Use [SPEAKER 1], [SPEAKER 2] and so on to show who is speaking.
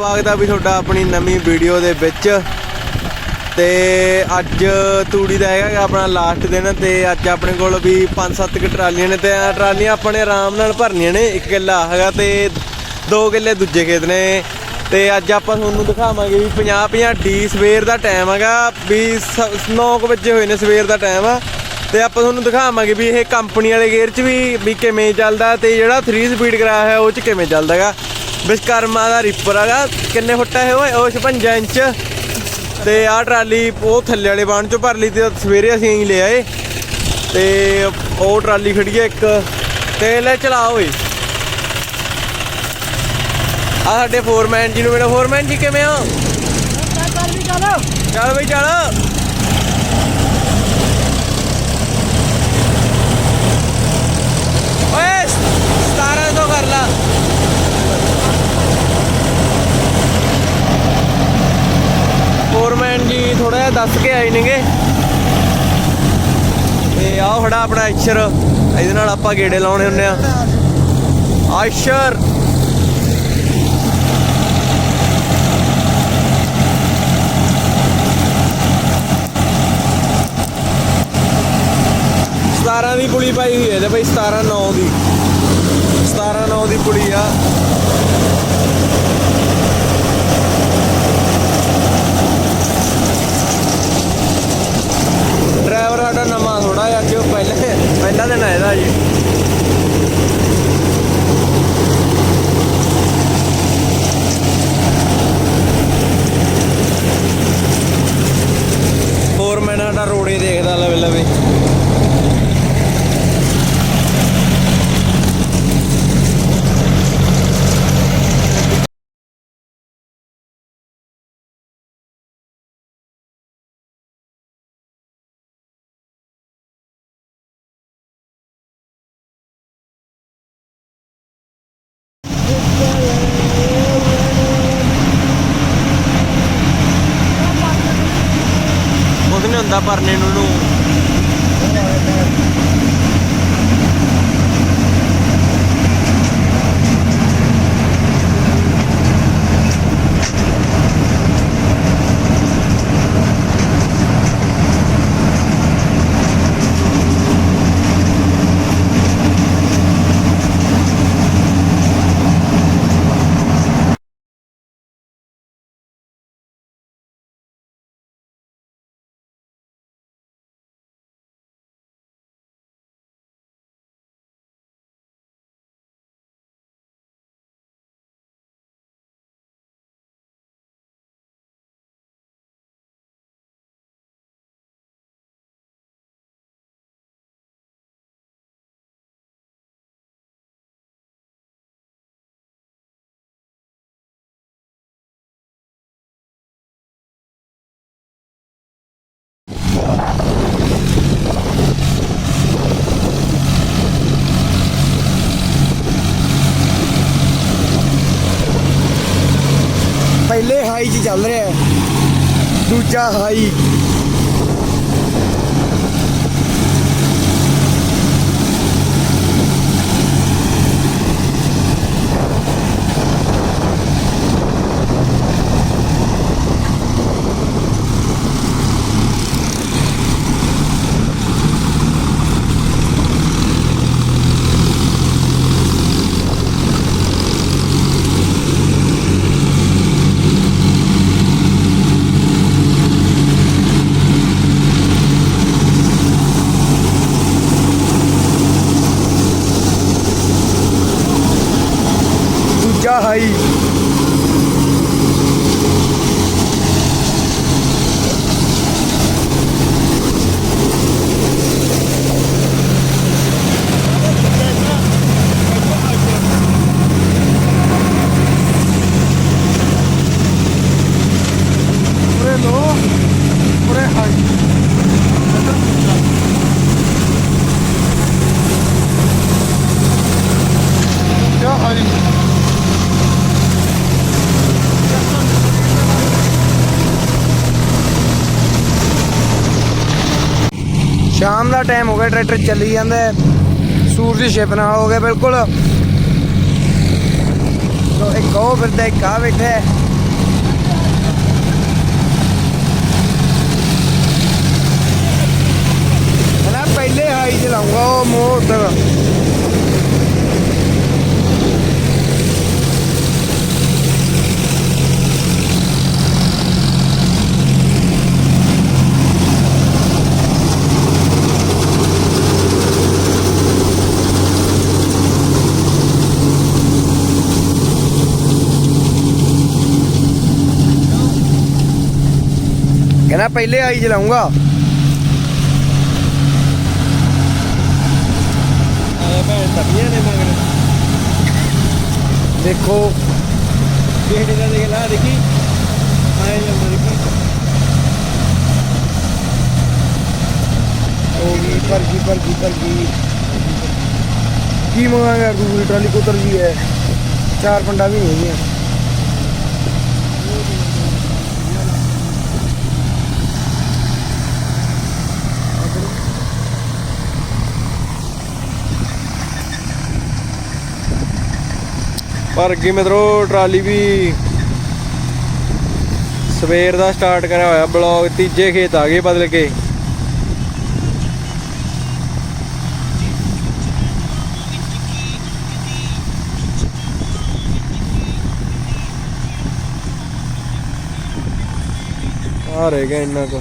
[SPEAKER 1] ਸਵਾਗਤ ਆ ਵੀ ਤੁਹਾਡਾ ਆਪਣੀ ਨਵੀਂ ਵੀਡੀਓ ਦੇ ਵਿੱਚ। ਤੇ ਅੱਜ ਤੂੜੀ ਦਾ ਹੈਗਾ ਆਪਣਾ ਲਾਸਟ ਦਿਨ ਤੇ ਅੱਜ ਆਪਣੇ ਕੋਲ ਵੀ 5-7 ਕਿ ਟਰਾਲੀਆਂ ਨੇ ਤੇ ਆਹ ਟਰਾਲੀਆਂ ਆਪਣੇ ਆਰਾਮ ਨਾਲ ਭਰਨੀਆਂ ਨੇ, ਇੱਕ ਕਿੱਲਾ ਹੈਗਾ ਤੇ ਦੋ ਕਿੱਲੇ ਦੂਜੇ ਖੇਤ ਨੇ। ਤੇ ਅੱਜ ਆਪਾਂ ਤੁਹਾਨੂੰ ਦਿਖਾਵਾਂਗੇ ਵੀ 50-50 ਡੀ ਸਵੇਰ ਦਾ ਟਾਈਮ ਹੈਗਾ, ਵੀ 9 ਵਜੇ ਹੋਏ ਨੇ ਸਵੇਰ ਦਾ ਟਾਈਮ ਆ। ਤੇ ਆਪਾਂ ਤੁਹਾਨੂੰ ਦਿਖਾਵਾਂਗੇ ਵੀ ਇਹ ਕੰਪਨੀ ਵਾਲੇ ਗੇਅਰ 'ਚ ਵੀ ਵੀ ਕਿਵੇਂ ਚੱਲਦਾ ਤੇ ਜਿਹੜਾ 3 ਸਪੀਡ ਕਰਾਇਆ ਹੈ ਉਹ 'ਚ ਕਿਵੇਂ ਚੱਲਦਾ ਹੈਗਾ। ਵਿਸ਼ਕਰਮਾ ਦਾ ਰੀਪਰ ਹੈਗਾ। ਕਿੰਨੇ ਫੁੱਟ ਹੈ ਓਏ? ਉਹ 56 ਇੰਚ। ਤੇ ਆਹ ਟਰਾਲੀ ਉਹ ਥੱਲੇ ਵਾਲੇ ਬਾਣ 'ਚੋਂ ਭਰ ਲਈ ਤੇ ਸਵੇਰੇ ਅਸੀਂ ਇਹੀ ਲੈ ਆਏ। ਤੇ ਉਹ ਟਰਾਲੀ ਖੜੀ ਹੈ ਇੱਕ। ਤੇ ਲੈ ਚਲਾ ਓਏ। ਆ ਸਾਡੇ ਫੋਰਮੈਨ ਜੀ ਨੂੰ ਮੇਰਾ ਫੋਰਮੈਨ ਜੀ ਕਿਵੇਂ ਹੋ? ਚੱਲ ਬਈ ਚੱਲ ਓਏ 17 ਤੋਂ ਕਰ ਲਾ ਭੈਣ ਜੀ ਥੋੜਾ ਜਿਹਾ ਦੱਸ ਕੇ ਆਏ ਨੇਗੇ। ਤੇ ਆਹ ਖੜਾ ਆਪਣਾ ਐਸ਼ਰ ਇਹਦੇ ਨਾਲ ਆਪਾਂ ਗੇੜੇ ਲਾਉਣੇ ਹੁੰਨੇ ਆ। ਆਇਸ਼ਰ ਸਤਾਰਾਂ ਦੀ ਪੁਲੀ ਪਾਈ ਹੋਈ ਹੈ ਤੇ ਬਈ 17 9 ਦੀ। 17 9 ਦੀ ਪੁਲੀ ਆ ਡਰਾਈਵਰ ਸਾਡਾ ਨਵਾਂ ਥੋੜਾ ਜਿਹਾ ਅੱਜ ਉਹ ਪਹਿਲੇ ਪਹਿਲਾ ਦਿਨ ਆਇਆ ਦਾ ਜੀ ਹੋਰ ਮੈਂ ਸਾਡਾ ਰੋੜੇ ਦੇਖਦਾ ਲਵੇ ਲਵੇ എന്താ പറഞ്ഞേനുള്ളൂ
[SPEAKER 2] ਪਹਿਲੇ ਹਾਈ 'ਚ ਚੱਲ ਰਿਹਾ ਹੈ। ਦੂਜਾ ਹਾਈ ਦੂਜਾ ਸ਼ਾਮ ਦਾ ਟਾਈਮ ਹੋ ਗਿਆ, ਟਰੈਕਟਰ ਚੱਲੀ ਜਾਂਦਾ ਸੂਰਜ ਦੀ ਛਿਪ ਨਾਲ ਹੋ ਗਿਆ, ਬਿਲਕੁਲ। ਸੋ ਇੱਕ ਉਹ ਫਿਰਦਾ, ਇੱਕ ਆ ਬੈਠਾ ਪਹਿਲੇ ਹਾਈ ਚਲਾਉਂਗਾ
[SPEAKER 1] ਉਹ ਮੋਟਰ। ਤੱਕੀਆਂ ਨੇ ਮਗਰ
[SPEAKER 2] ਦੇਖੋ
[SPEAKER 1] ਕਿਹੜੇ ਦਾ ਦੇਖ ਲਾ ਦੇਖੀ ਆਇਆ ਜਾਂਦਾ ਦੇਖੀ
[SPEAKER 2] ਹੋ ਗਈ ਭਰ ਗਈ ਭਰ ਗਈ ਭਰ ਗਈ ਕੀ ਮੰਗਾਂਗਾ ਦੂਸਰੀ ਟਰਾਲੀ ਕੋ ਉਤਰ
[SPEAKER 1] ਪਰ ਅੱਗੇ ਮਿੱਤਰੋ ਟਰਾਲੀ ਵੀ ਸਵੇਰ ਦਾ ਸਟਾਰਟ ਕਰਿਆ ਹੋਇਆ, ਬਲੌਗ ਤੀਜੇ ਖੇਤ ਆ ਗਏ ਬਦਲ ਕੇ। ਆ ਰਹਿ ਇੰਨਾ ਕੁ।